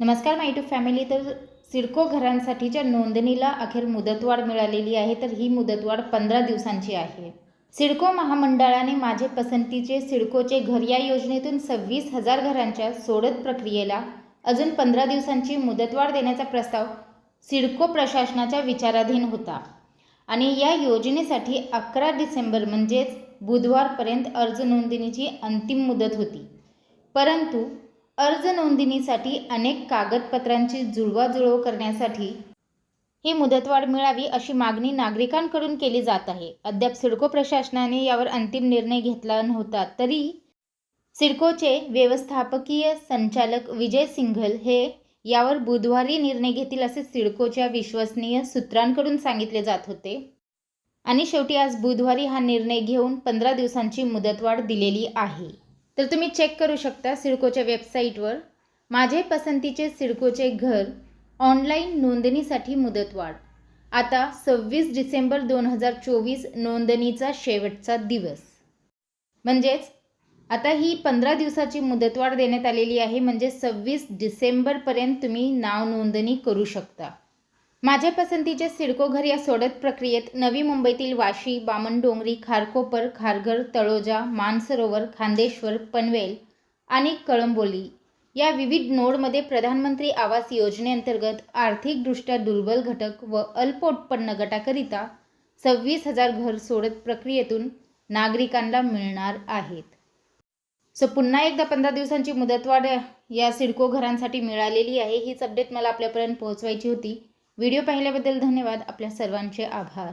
नमस्कार माय to family तर सिडको घरांसाठीच्या नोंदणीला अखेर मुदतवाढ मिळालेली आहे तर ही मुदतवाढ पंधरा दिवसांची आहे. सिडको महामंडळाने माझे पसंतीचे सिडकोचे घर या योजनेतून सव्वीस हजार घरांच्या सोडत प्रक्रियेला अजून पंधरा दिवसांची मुदतवाढ देण्याचा प्रस्ताव सिडको प्रशासनाच्या विचाराधीन होता. आणि या योजनेसाठी अकरा डिसेंबर म्हणजेच बुधवारपर्यंत अर्ज नोंदणीची अंतिम मुदत होती. परंतु अर्ज नोंदणीसाठी अनेक कागदपत्रांची जुळवाजुळव करण्यासाठी ही मुदतवाढ मिळावी अशी मागणी नागरिकांकडून केली जात आहे. अद्याप सिडको प्रशासनाने यावर अंतिम निर्णय घेतला नव्हता तरी सिडकोचे व्यवस्थापकीय संचालक विजय सिंघल हे यावर बुधवारी निर्णय घेतील असे सिडकोच्या विश्वसनीय सूत्रांकडून सांगितले जात होते. आणि शेवटी आज बुधवारी हा निर्णय घेऊन पंधरा दिवसांची मुदतवाढ दिलेली आहे. तर तुम्ही चेक करू शकता सिडकोच्या वेबसाईटवर माझे पसंतीचे सिडकोचे घर ऑनलाईन नोंदणीसाठी मुदतवाढ. आता सव्वीस डिसेंबर दोन हजार चोवीस नोंदणीचा शेवटचा दिवस. म्हणजेच आता ही पंधरा दिवसाची मुदतवाढ देण्यात आलेली आहे म्हणजे सव्वीस डिसेंबरपर्यंत तुम्ही नाव नोंदणी करू शकता. माझ्या पसंतीचे सिडको घर या सोडत प्रक्रियेत नवी मुंबईतील वाशी बामणडोंगरी खारकोपर खारघर तळोजा मानसरोवर खांदेश्वर पनवेल आणि कळंबोली या विविध नोडमध्ये प्रधानमंत्री आवास योजनेअंतर्गत आर्थिकदृष्ट्या दुर्बल घटक व अल्प उत्पन्न गटाकरिता सव्वीस हजार घर सोडत प्रक्रियेतून नागरिकांना मिळणार आहेत. सो पुन्हा एकदा पंधरा दिवसांची मुदतवाढ या सिडको घरांसाठी मिळालेली आहे. हीच अपडेट मला आपल्यापर्यंत पोहोचवायची होती. व्हिडिओ पाहिल्याबद्दल धन्यवाद. आपल्या सर्वांचे आभार.